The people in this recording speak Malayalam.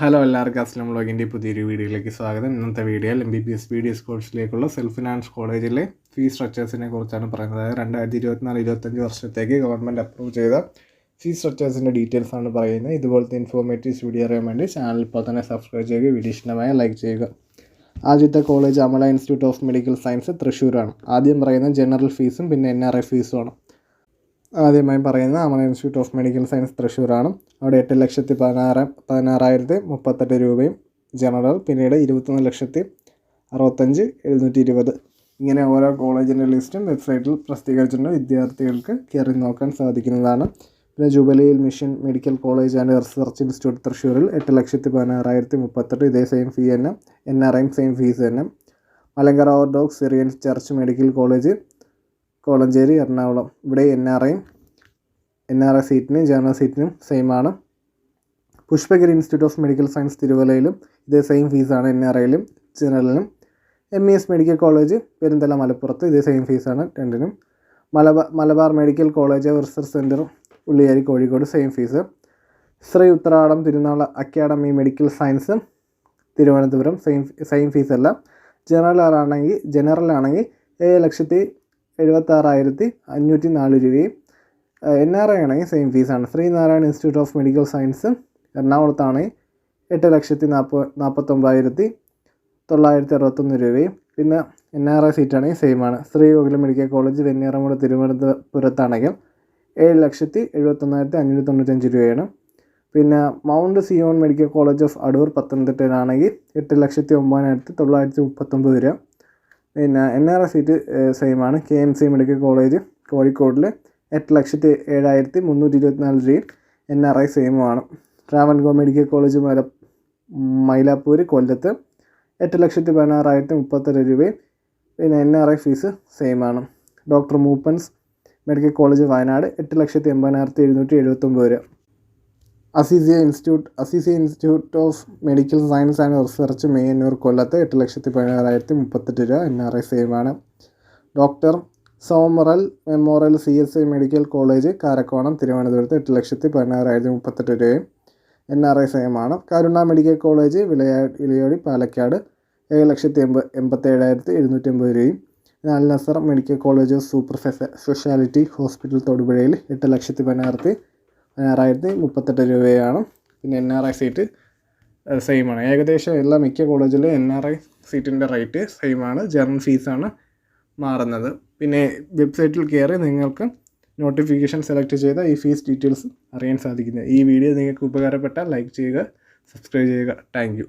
ഹലോ എല്ലാവർക്കും അസ്ലം വ്ളോഗിന്റെ പുതിയൊരു വീഡിയോയിലേക്ക് സ്വാഗതം. ഇന്നത്തെ വീഡിയോയിൽ M B B S B D S കോഴ്സിലേക്കുള്ള self finance കോളേജിലെ ഫീ സ്ട്രക്ചേഴ്സിനെ കുറിച്ചാണ് പറയുന്നത്. അതായത് രണ്ടായിരത്തി ഇരുപത്തിനാല് ഇരുപത്തഞ്ച് വർഷത്തേക്ക് ഗവൺമെന്റ് അപ്രൂവ് ചെയ്ത ഫീ സ്ട്രക്ചേഴ്സിന്റെ ഡീറ്റെയിൽസ് ആണ് പറയുന്നത്. ഇതുപോലത്തെ ഇൻഫോർമേറ്റീവ്സ് വീഡിയോ അറിയാൻ വേണ്ടി ചാനൽ ഇപ്പോൾ തന്നെ സബ്സ്ക്രൈബ് ചെയ്യുക വീഡിയോ ഇഷ്ടമായ ലൈക്ക് ചെയ്യുക. ആദ്യത്തെ college Amala institute of medical science തൃശ്ശൂരാണ്. ആദ്യം പറയുന്നത് ജനറൽ ഫീസും പിന്നെ എൻ ആർ ഐ ഫീസുമാണ് ആദ്യമായി പറയുന്നത് Amala institute of medical science തൃശ്ശൂരാണ്. അവിടെ എട്ട് ലക്ഷത്തി പതിനാറ് പതിനാറായിരത്തി മുപ്പത്തെട്ട് രൂപയും ജനറൽ പിന്നീട് ഇരുപത്തൊന്ന് ലക്ഷത്തി അറുപത്തഞ്ച് എഴുന്നൂറ്റി ഇരുപത്. ഇങ്ങനെ ഓരോ കോളേജിന്റെ ലിസ്റ്റും വെബ്സൈറ്റിൽ പ്രസിദ്ധീകരിച്ചിട്ടുണ്ട് വിദ്യാർത്ഥികൾക്ക് കയറി നോക്കാൻ സാധിക്കുന്നതാണ്. പിന്നെ ജൂബലിയിൽ mission medical college and research institute തൃശ്ശൂരിൽ എട്ട് ലക്ഷത്തി പതിനാറായിരത്തി മുപ്പത്തെട്ട് ഇതേ സെയിം ഫീ തന്നെ എൻ ആർ ഐം സെയിം ഫീസ് തന്നെ. Malankara orthodox Syrian church medical college Kolenchery Ernakulam. ഇവിടെ എൻ ആർ ഐയും എൻ ആർ ഐ സീറ്റിനും ജനറൽ സീറ്റിനും സെയിം ആണ്. Pushpagiri institute of medical science തിരുവല്ലയിലും ഇതേ സെയിം ഫീസാണ് എൻ ആർ ഐയിലും ജനറലിനും M E S medical college Perunthala മലപ്പുറത്ത് ഇതേ സെയിം ഫീസാണ് രണ്ടിനും. Malabar Malabar medical college research centre Ulliyeri Kozhikode same fees Sree Uthradom Thirunal academy medical science Thiruvananthapuram same same fees അല്ല. ജനറൽ ആണെങ്കിൽ ജനറൽ ആണെങ്കിൽ ഏഴ് ലക്ഷത്തി എഴുപത്താറായിരത്തി അഞ്ഞൂറ്റി നാല് രൂപയും എൻ ആർ ഐ ആണെങ്കിൽ same ഫീസാണ് Sreenarayana institute of medical science എറണാകുളത്താണെങ്കിൽ എട്ട് ലക്ഷത്തി നാൽപ്പ നാൽപ്പത്തൊമ്പതായിരത്തി തൊള്ളായിരത്തി അറുപത്തൊന്ന് രൂപയും പിന്നെ എൻ ആർ ഐ സീറ്റാണെങ്കിൽ ആണ്. ശ്രീഗോകുലം മെഡിക്കൽ കോളേജ് വെന്നേറമൂട് തിരുവനന്തപുരത്താണെങ്കിൽ ഏഴ് ലക്ഷത്തി എഴുപത്തൊന്നായിരത്തി അഞ്ഞൂറ്റി തൊണ്ണൂറ്റഞ്ച് രൂപയാണ്. പിന്നെ mount Zion medical college of Adoor പത്തനംതിട്ടയിലാണെങ്കിൽ എട്ട് ലക്ഷത്തി ഒമ്പതിനായിരത്തി തൊള്ളായിരത്തി മുപ്പത്തൊമ്പത് രൂപ. പിന്നെ N R S seat സെയിമാണ് K M C medical college കോഴിക്കോടിൽ എട്ട് ലക്ഷത്തി ഏഴായിരത്തി മുന്നൂറ്റി ഇരുപത്തിനാല് രൂപയും എൻ ആർ ഐ സെയിമാണ് ട്രാവൻകോ മെഡിക്കൽ കോളേജ് മല മൈലാപ്പൂർ കൊല്ലത്ത് എട്ട് ലക്ഷത്തി പതിനാറായിരത്തി മുപ്പത്തെട്ട് രൂപയും പിന്നെ N R I fees സെയിമാണ് doctor Moopen's medical college Wayanad എട്ട് ലക്ഷത്തി എൺപതിനായിരത്തി എഴുന്നൂറ്റി എഴുപത്തൊമ്പത് രൂപ. Azeezia institute Azeezia institute of medical science and research Meeyannoor കൊല്ലത്ത് എട്ട് ലക്ഷത്തി പതിനാറായിരത്തി മുപ്പത്തെട്ട് രൂപ N R I സേവാണ് doctor Somervell memorial C S I medical college Karakonam തിരുവനന്തപുരത്ത് എട്ട് ലക്ഷത്തി പതിനാറായിരത്തി മുപ്പത്തെട്ട് രൂപയും എൻ ആർ ഐ സേമാണ് കരുണ മെഡിക്കൽ കോളേജ് വിളയാ വിളയോടി പാലക്കാട് ഏഴ് ലക്ഷത്തി എൺപ എൺപത്തേഴായിരത്തി എഴുന്നൂറ്റി എൺപത് രൂപയും Al Nasar medical college of super speciality hospital തൊടുപുഴയിൽ എട്ട് ലക്ഷത്തി പതിനായിരത്തി പതിനാറായിരത്തി മുപ്പത്തെട്ട് രൂപയാണ്. പിന്നെ എൻ ആർ ഐ സീറ്റ് സെയിമാണ് ഏകദേശം എല്ലാ മിക്ക കോളേജിലും എൻ ആർ ഐ സീറ്റിന്റെ റേറ്റ് സെയിമാണ് ജനറൽ ഫീസാണ് മാറുന്നത്. പിന്നെ വെബ്സൈറ്റിൽ കയറി നിങ്ങൾക്ക് നോട്ടിഫിക്കേഷൻ സെലക്ട് ചെയ്ത ഈ ഫീസ് ഡീറ്റെയിൽസ് അറിയാൻ സാധിക്കുന്നത് ഈ വീഡിയോ നിങ്ങൾക്ക് ഉപകാരപ്പെട്ടാൽ ലൈക്ക് ചെയ്യുക സബ്സ്ക്രൈബ് ചെയ്യുക. താങ്ക്